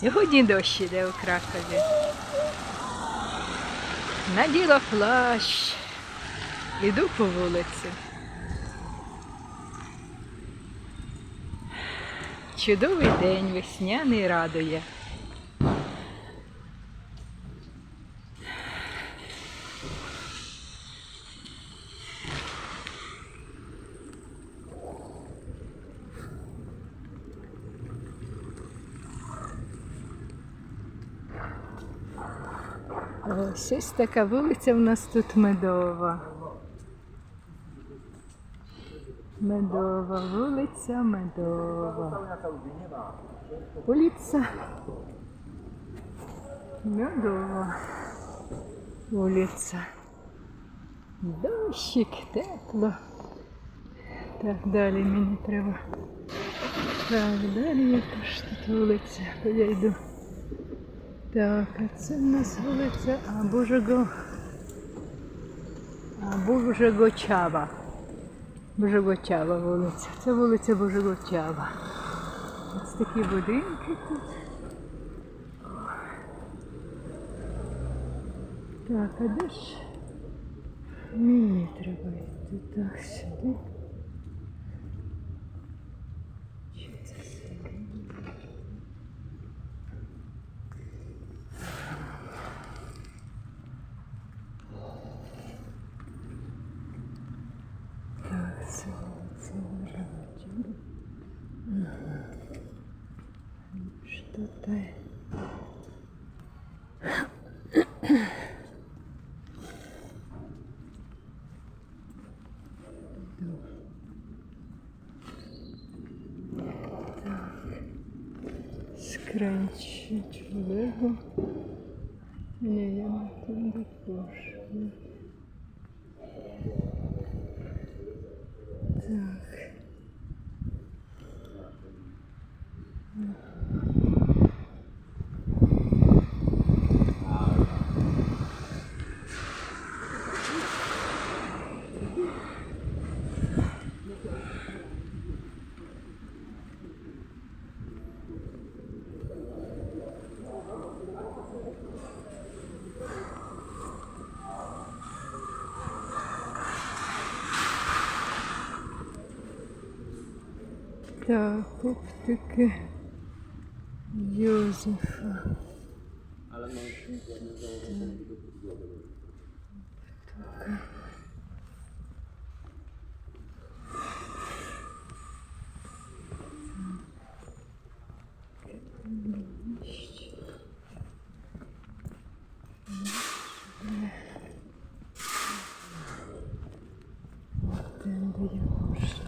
Сьогодні дощ іде у Кракові. Наділа плащ. Іду по вулиці. Чудовий день, весняний радує. Ось ось така вулиця в нас тут медова. Медова вулиця, медова. Вулиця. Медова. Вулиця. Дощик, тепло. Так, далі мені треба. Так, далі ж тут вулиця. Я йду. Так, а це в нас вулиця Божого. Божогочава. Божогочава вулиця. Це вулиця Божогочава. Ось такі будинки тут. Так, а де ж мені треба йти так сюди. Що це таке? Так, це вулиця Божогочава. Что-то... Скранчить влево. Не, я на не пошла. Так. Так, оптики Йозефа. Там, де я пошла. Що я почала?